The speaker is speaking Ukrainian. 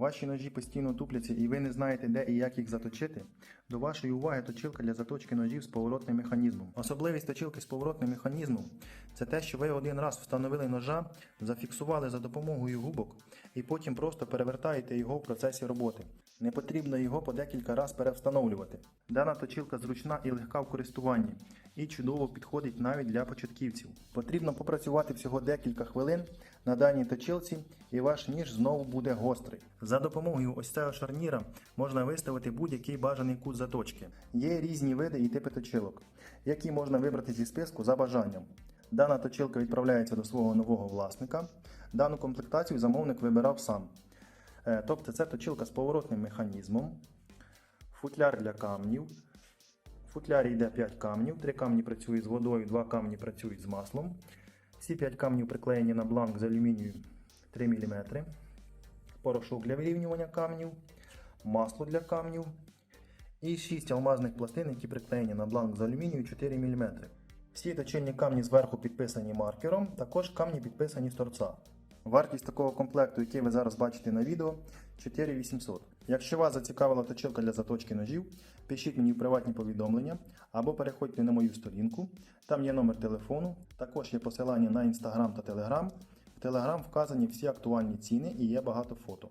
Ваші ножі постійно тупляться і ви не знаєте, де і як їх заточити. До вашої уваги точилка для заточки ножів з поворотним механізмом. Особливість точилки з поворотним механізмом це те, що ви один раз встановили ножа, зафіксували за допомогою губок і потім просто перевертаєте його в процесі роботи. Не потрібно його по декілька разів перевстановлювати. Дана точилка зручна і легка в користуванні і чудово підходить навіть для початківців. Потрібно попрацювати всього декілька хвилин на даній точилці, і ваш ніж знову буде гострий. За допомогою ось цього шарніра можна виставити будь-який бажаний кут заточки. Є різні види і типи точилок, які можна вибрати зі списку за бажанням. Дана точилка відправляється до свого нового власника. Дану комплектацію замовник вибирав сам. Е, Тобто це точилка з поворотним механізмом, футляр для камнів. Футлярі йде 5 камнів, 3 камні працюють з водою, 2 камні працюють з маслом. Всі 5 камнів приклеєні на бланк з алюмінію 3 мм. Порошок для вирівнювання камнів, масло для камнів і 6 алмазних пластин, які приклеєні на бланк з алюмінію 4 мм. Всі точильні камні зверху підписані маркером, також камні підписані з торця. Вартість такого комплекту, який ви зараз бачите на відео, 4800. Якщо вас зацікавила точилка для заточки ножів, пишіть мені в приватні повідомлення або переходьте на мою сторінку. Там є номер телефону, також є посилання на інстаграм та телеграм. В телеграм вказані всі актуальні ціни і є багато фото.